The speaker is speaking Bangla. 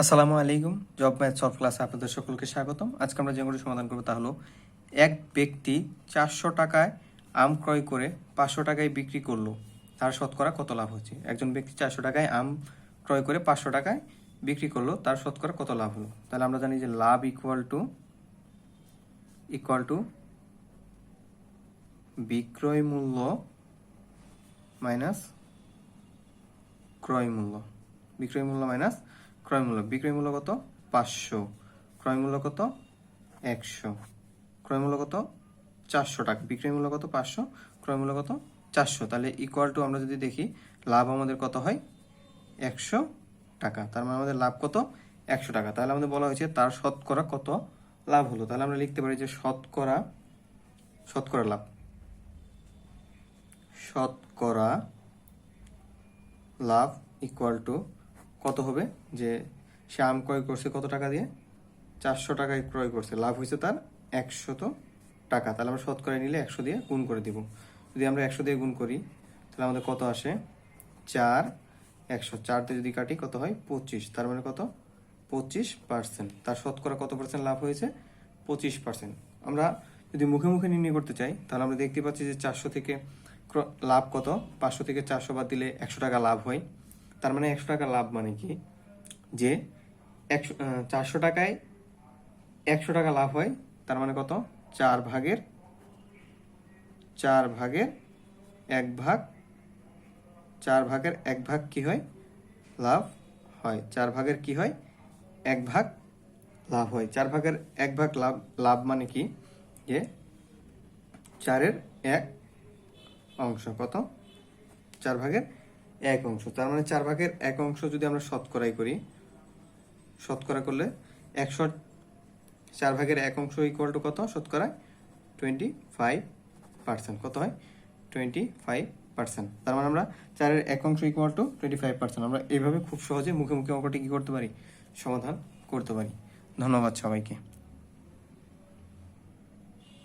আসসালামু আলাইকুম। জব ম্যাথ সলভ ক্লাসে আপনাদের সকলকে স্বাগতম। আজকে আমরা যে অঙ্কটি সমাধান করব তা হলো, এক ব্যক্তি চারশো টাকায় আম ক্রয় করে পাঁচশো টাকায় বিক্রি করল। তার শতকরা কত লাভ হচ্ছে? একজন ব্যক্তি চারশো টাকায় আম ক্রয় করে পাঁচশো টাকায় বিক্রি করল, তার শতকরা কত লাভ হলো? তাহলে আমরা জানি যে লাভ ইকুয়াল টু ইকুয়াল টু বিক্রয় মূল্য মাইনাস ক্রয় মূল্য। বিক্রয় মূল্য মাইনাস ক্রয় মূল্য, বিক্রয় মূল্য কত? পাঁচশো। ক্রয় মূল্য কত? একশো। ক্রয় মূল্য কত? চারশো টাকা। বিক্রয় মূল্য কত? পাঁচশো। ক্রয় মূল্য কত? চারশো। তাহলে ইকুয়াল টু আমরা যদি দেখি, লাভ আমাদের কত হয়? একশো টাকা। তার মানে আমাদের লাভ কত? একশো টাকা। তাহলে আমাদের বলা হয়েছে তার শতকরা কত লাভ হলো। তাহলে আমরা লিখতে পারি যে শতকরা শতকরা লাভ। শতকরা লাভ ইকুয়াল টু কত হবে? যে সে আম ক্রয় করছে কত টাকা দিয়ে? চারশো টাকায় ক্রয় করছে। লাভ হয়েছে তার একশত টাকা। তাহলে আমরা শতকরা নিলে একশো দিয়ে গুণ করে দিব। যদি আমরা একশো দিয়ে গুণ করি, তাহলে আমাদের কত আসে? চার একশো। চারতে যদি কাটি, কত হয়? পঁচিশ। তার মানে কত? পঁচিশ পার্সেন্ট। তার শতকরা কত পার্সেন্ট লাভ হয়েছে? পঁচিশ পার্সেন্ট। আমরা যদি মুখে মুখে নির্ণয় করতে চাই, তাহলে আমরা দেখতে পাচ্ছি যে চারশো থেকে লাভ কত? পাঁচশো থেকে চারশো বাদ দিলে একশো টাকা লাভ হয়। তার মানে একশো টাকা লাভ মানে কি? যে একশো চারশো টাকায় একশো টাকা লাভ হয়, তার মানে কত? চার ভাগের চার ভাগের এক ভাগ, চার ভাগের এক ভাগ কি হয়? লাভ হয়। চার ভাগের কি হয়? এক ভাগ লাভ হয়। চার ভাগের এক ভাগ লাভ লাভ মানে কি? যে চারের এক অংশ। কত? চার ভাগের এক অংশ। তার মানে চার ভাগের এক অংশ যদি আমরা শতকরাই করি, শতকরা করলে একশো চার ভাগের এক অংশ ইকুয়াল টু কত? শতকরা টোয়েন্টি ফাইভ পার্সেন্ট কত হয়? টোয়েন্টি ফাইভ পার্সেন্ট তার মানে আমরা চারের এক অংশ equal to twenty five percent আমরা এইভাবে খুব সহজে মুখে মুখে অঙ্কটি কী করতে পারি? সমাধান করতে পারি। ধন্যবাদ সবাইকে।